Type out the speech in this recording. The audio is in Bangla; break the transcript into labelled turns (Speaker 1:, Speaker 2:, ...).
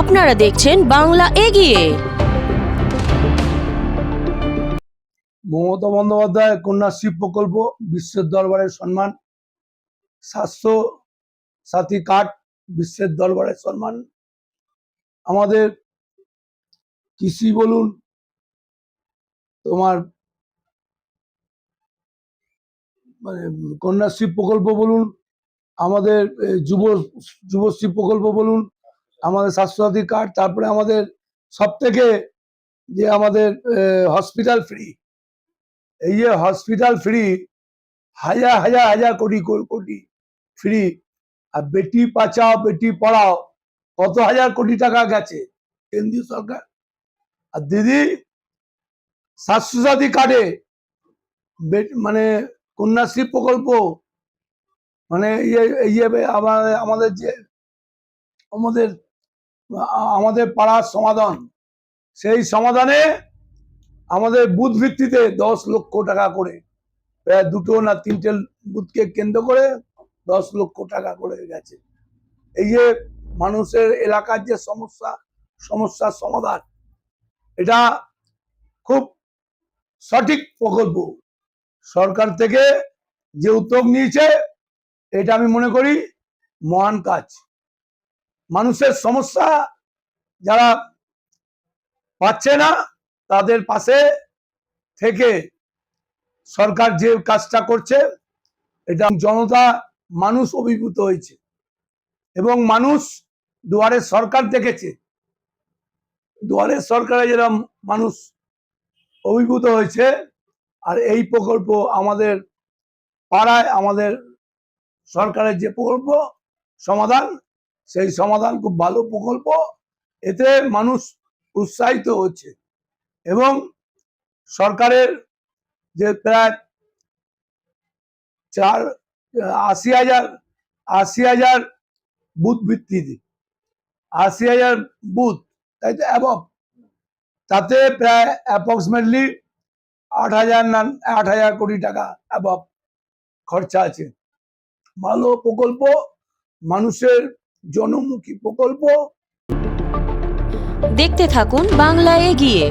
Speaker 1: আপনারা দেখছেন বাংলা এগিয়ে।
Speaker 2: মমতা বন্দ্যোপাধ্যায় কন্যাশ্রী প্রকল্প, বিশ্বের দরবারের সম্মান, স্বাস্থ্য সাথী কার্ড, বিশ্বের দরবারের সম্মান। আমাদের কৃষি বলুন, তোমার মানে কন্যাশ্রী প্রকল্প বলুন, আমাদের যুব যুবশ্রী প্রকল্প বলুন আমাদের স্বাস্থ্যসাথী কার্ড, তারপরে আমাদের সব থেকে যে আমাদের হসপিটাল ফ্রি এই যে হসপিটাল ফ্রি হাজার হাজার হাজার কোটি কোটি ফ্রি আর বেটি বাঁচাও, বেটি পড়াও, কত হাজার কোটি টাকা গেছে কেন্দ্রীয় সরকার। আর দিদি, স্বাস্থ্যসাথী কার্ডে মানে কন্যাশ্রী প্রকল্প মানে ইয়ে ইয়ে আমাদের যে, আমাদের আমাদের পাড়ার সমাধান। সেই সমাধানে আমাদের বুথ ভিত্তিতে দশ লক্ষ টাকা করে, প্রায় দুটো না তিনটে বুথকে কেন্দ্র করে দশ লক্ষ টাকা করে গেছে। এই যে মানুষের এলাকার যে সমস্যা, সমস্যার সমাধান, এটা খুব সঠিক প্রকল্প। সরকার থেকে যে উদ্যোগ নিয়েছে, এটা আমি মনে করি মহান কাজ। মানুষের সমস্যা যারা পাচ্ছে না তাদের পাশে থেকে সরকার যে কাজটা করছে, এটা জনতা মানুষ অভিভূত হয়েছে এবং মানুষ দুয়ারে সরকার দেখেছে। দুয়ারে সরকারে যেরকম মানুষ অভিভূত হয়েছে আর এই প্রকল্প আমাদের পাড়ায় আমাদের সরকারের যে প্রকল্প সমাধান সেই সমাধান খুব ভালো প্রকল্প। এতে মানুষ উৎসাহিত হচ্ছে এবং সরকারের যে প্রায় চার, আশি হাজার আশি হাজার বুথ ভিত্তিতে, আশি হাজার বুথ, তাই তো অ্যাবভ তাতে প্রায় অ্যাপ্রক্সিমেটলি আট হাজার না, আট হাজার কোটি টাকা অ্যাবভ খরচা আছে। ভালো প্রকল্প, মানুষের জনমুখী প্রকল্প।
Speaker 1: দেখতে থাকুন বাংলা এগিয়ে।